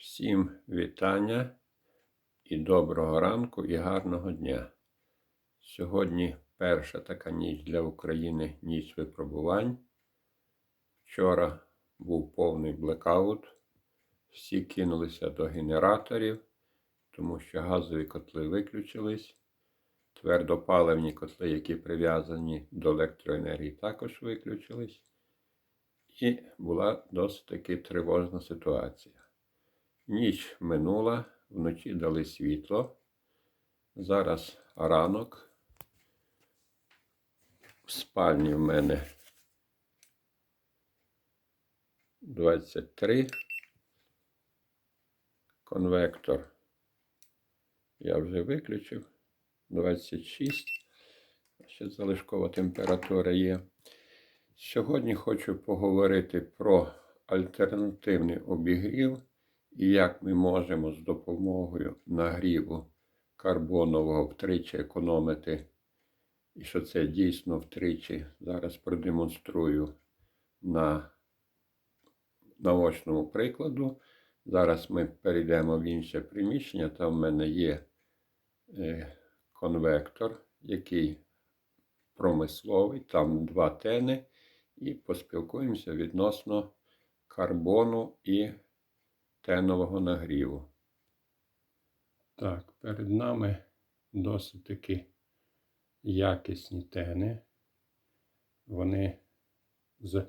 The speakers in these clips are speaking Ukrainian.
Всім вітання і доброго ранку і гарного дня. Сьогодні перша така ніч для України ніч випробувань. Вчора був повний блекаут. Всі кинулися до генераторів, тому що газові котли виключились. Твердопаливні котли, які прив'язані до електроенергії, також виключились. І була досить таки тривожна ситуація. Ніч минула, вночі дали світло. Зараз ранок. В спальні в мене 23. Конвектор я вже виключив. 26. Ще залишкова температура є. Сьогодні хочу поговорити про альтернативний обігрів і як ми можемо з допомогою нагріву карбонового втричі економити. І що це дійсно втричі. Зараз продемонструю на наочному прикладу. Зараз ми перейдемо в інше приміщення. Там в мене є е, конвектор, який промисловий, там два тени, і поспілкуємося відносно карбону і тенового нагріву. Так, перед нами досить таки якісні тени. Вони з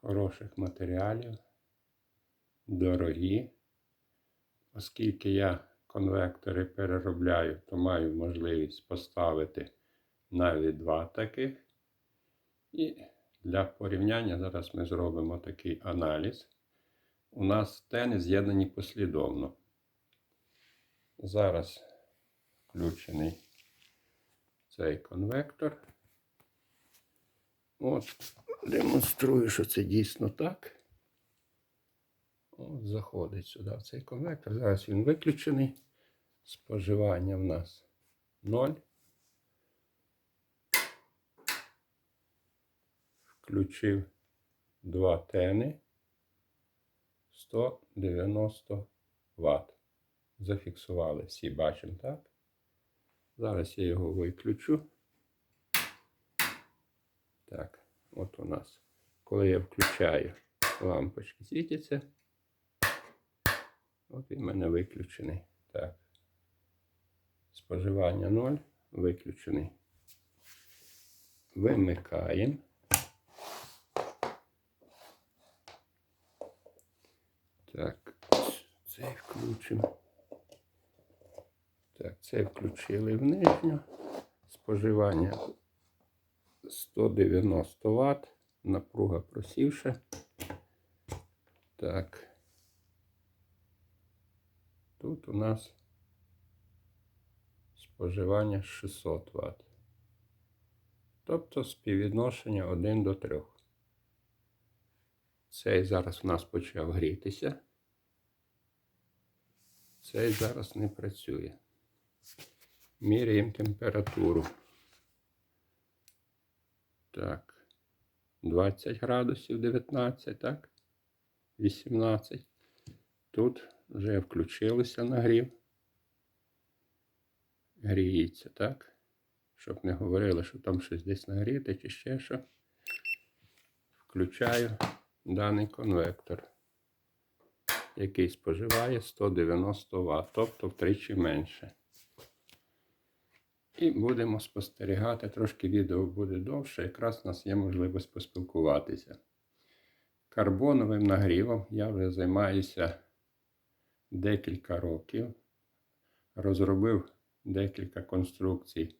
хороших матеріалів, дорогі. Оскільки я конвектори переробляю, то маю можливість поставити навіть два таких. І для порівняння зараз ми зробимо такий аналіз. У нас тени з'єднані послідовно. Зараз включений цей конвектор. От, демонструю, що це дійсно так. От, заходить сюди в цей конвектор. Зараз він виключений. Споживання в нас 0. Включив два тени 190 Вт. Зафіксували всі, бачимо, так? Зараз я його виключу. Так, от у нас, коли я включаю, лампочки світяться. От він в мене виключений. Так. Споживання 0, виключений. Вимикаємо. Так, цей включимо. Так, цей включили в нижню. Споживання 190 Вт. Напруга просівша. Так. Тут у нас споживання 600 Вт. Тобто співвідношення 1 до 3. Цей зараз у нас почав грітися. Цей зараз не працює. Міряємо температуру. Так. 20 градусів 19, так? 18. Тут вже включилися нагрів. Гріється, так? Щоб не говорили, що там щось десь нагріти чи ще що. Включаю даний конвектор, який споживає 190 Вт, тобто втричі менше. І будемо спостерігати, трошки відео буде довше, якраз у нас є можливість поспілкуватися. Карбоновим нагрівом я вже займаюся декілька років. Розробив декілька конструкцій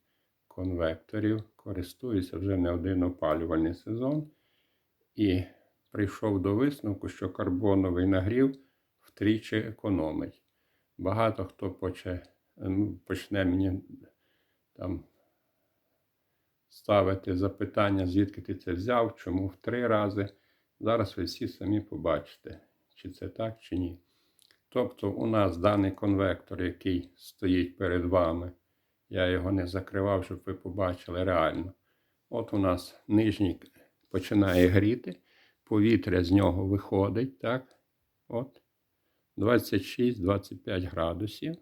конвекторів, користуюся вже не один опалювальний сезон. І прийшов до висновку, що карбоновий нагрів втричі економить. Багато хто почне, почне мені там ставити запитання, звідки ти це взяв, чому в три рази. Зараз ви всі самі побачите, чи це так, чи ні. Тобто, у нас даний конвектор, який стоїть перед вами, я його не закривав, щоб ви побачили реально. От у нас нижній починає гріти, повітря з нього виходить, так? От. 26-25 градусів.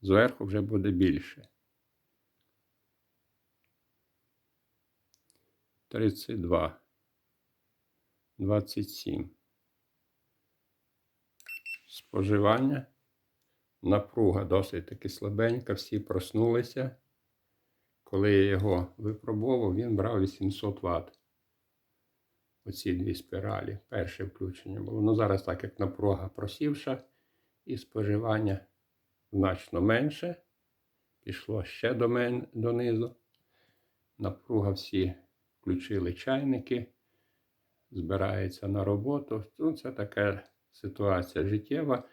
Зверху вже буде більше. 32. 27. Споживання. Напруга досить таки слабенька, всі проснулися. Коли я його випробував, він брав 800 Вт. Оці дві спіралі. Перше включення було. Ну зараз, так як напруга просівша, і споживання значно менше. Пішло ще до мен, донизу. Напруга всі включили чайники, збирається на роботу. Ну, це така ситуація життєва,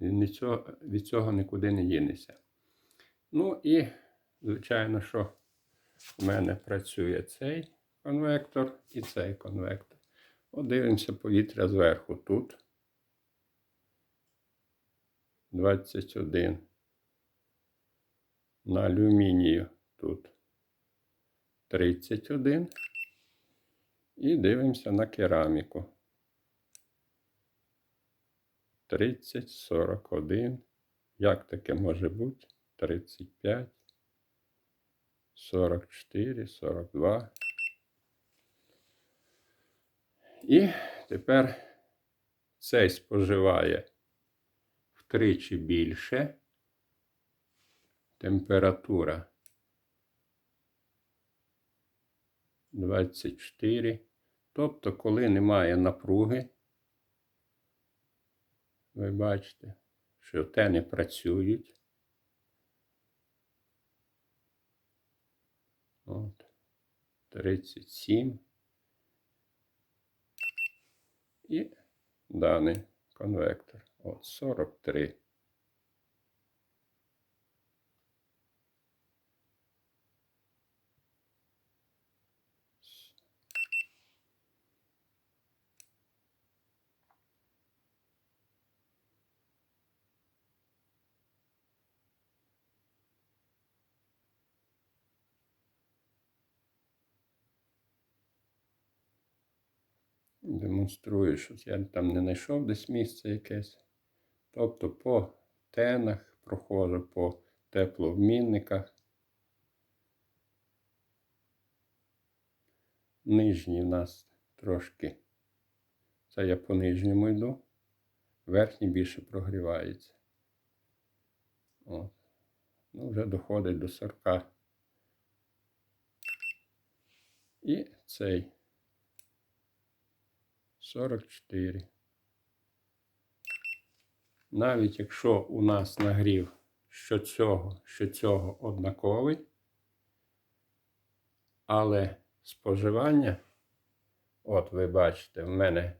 від цього, нікуди не дінешся. Ну і, звичайно, що в мене працює цей конвектор і цей конвектор. От дивимося повітря зверху тут. 21. На алюмінію тут 31. І дивимося на кераміку. 30, 41. Як таке може бути? 35, 44, 42. І тепер цей споживає втричі більше. Температура 24. Тобто, коли немає напруги, ви бачите, що тени працюють. От, 37. І даний конвектор. От 43. Демонструю, що я там не знайшов десь місце якесь. Тобто по тенах проходжу по теплообмінниках. Нижній в нас трошки. Це я по нижньому йду. Верхній більше прогрівається. От. Ну, вже доходить до 40. І цей 44. Навіть якщо у нас нагрів що цього, що цього однаковий, але споживання, от ви бачите, в мене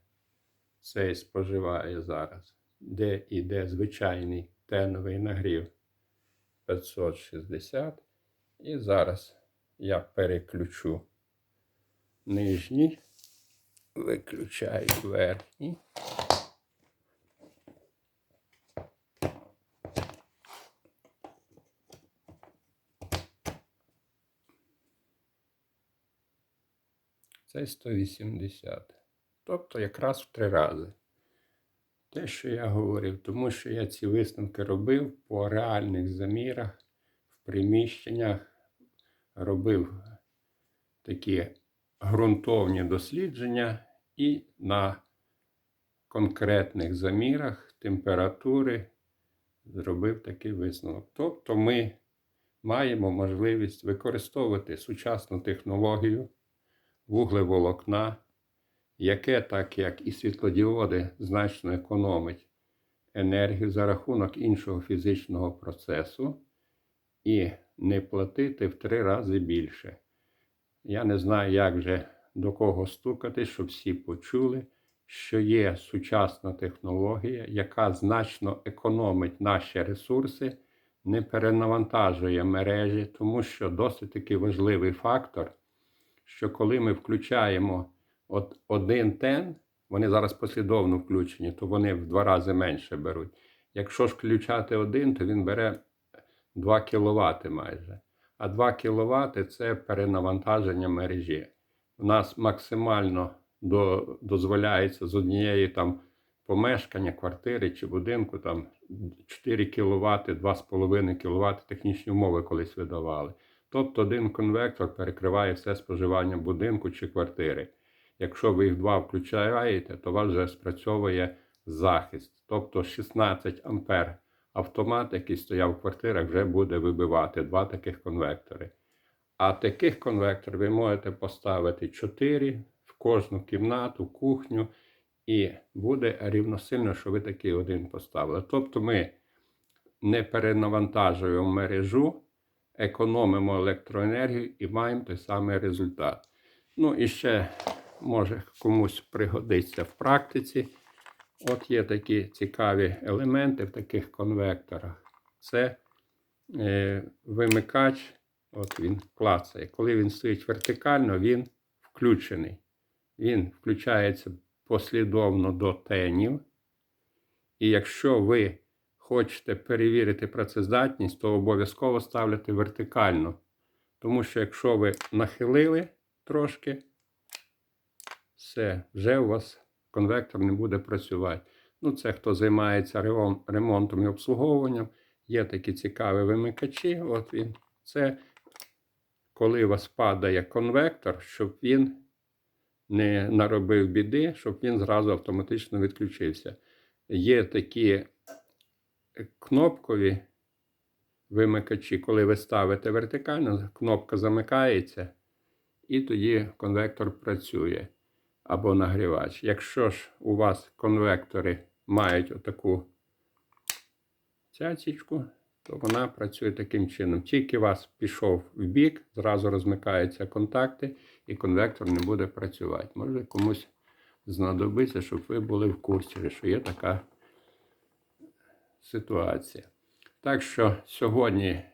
цей споживає зараз, де іде звичайний теновий нагрів 560. І зараз я переключу нижній, виключаю верхній. Це 180. Тобто якраз в три рази. Те, що я говорив, тому що я ці висновки робив по реальних замірах в приміщеннях, робив такі ґрунтовні дослідження і на конкретних замірах температури зробив такий висновок. Тобто ми маємо можливість використовувати сучасну технологію вуглеволокна, яке, так як і світлодіоди, значно економить енергію за рахунок іншого фізичного процесу, і не платити в три рази більше. Я не знаю, як же до кого стукати, щоб всі почули, що є сучасна технологія, яка значно економить наші ресурси, не перенавантажує мережі, тому що досить таки важливий фактор що коли ми включаємо от один тен, вони зараз послідовно включені, то вони в два рази менше беруть. Якщо ж включати один, то він бере 2 кВт майже. А 2 кВт це перенавантаження мережі. У нас максимально до, дозволяється з однієї там помешкання, квартири чи будинку там 4 кВт, 2,5 кВт технічні умови колись видавали. Тобто один конвектор перекриває все споживання будинку чи квартири. Якщо ви їх два включаєте, то у вас вже спрацьовує захист. Тобто 16 ампер автомат, який стояв в квартирах, вже буде вибивати два таких конвектори. А таких конвекторів ви можете поставити 4 в кожну кімнату, кухню, і буде рівносильно, що ви такий один поставили. Тобто ми не перенавантажуємо мережу, економимо електроенергію і маємо той самий результат. Ну і ще може комусь пригодиться в практиці. От є такі цікаві елементи в таких конвекторах. Це е, вимикач, от він клацає. Коли він стоїть вертикально, він включений. Він включається послідовно до тенів. І якщо ви хочете перевірити працездатність, то обов'язково ставляти вертикально. Тому що якщо ви нахилили трошки, все, вже у вас конвектор не буде працювати. Ну, це хто займається ремонтом і обслуговуванням. Є такі цікаві вимикачі. От він. Це коли у вас падає конвектор, щоб він не наробив біди, щоб він зразу автоматично відключився. Є такі кнопкові вимикачі, коли ви ставите вертикально, кнопка замикається, і тоді конвектор працює або нагрівач. Якщо ж у вас конвектори мають отаку цяцічку, то вона працює таким чином. Тільки вас пішов в бік, зразу розмикаються контакти, і конвектор не буде працювати. Може комусь знадобиться, щоб ви були в курсі, що є така ситуація. Так що сьогодні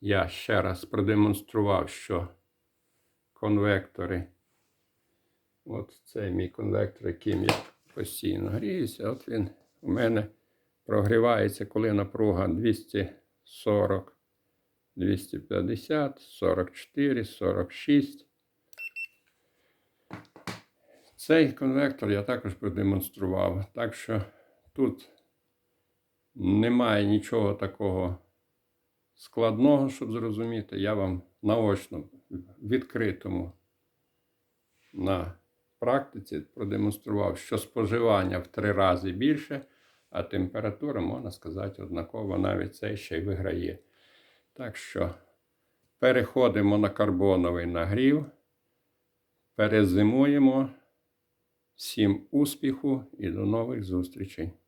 я ще раз продемонстрував, що конвектори. От це мій конвектор, яким я постійно гріюся. От він у мене прогрівається, коли напруга 240, 250, 44, 46. Цей конвектор я також продемонстрував. Так що тут немає нічого такого складного, щоб зрозуміти. Я вам наочно відкритому на практиці продемонстрував, що споживання в три рази більше, а температура, можна сказати, однакова, навіть це ще й виграє. Так що переходимо на карбоновий нагрів, перезимуємо. Всім успіху і до нових зустрічей!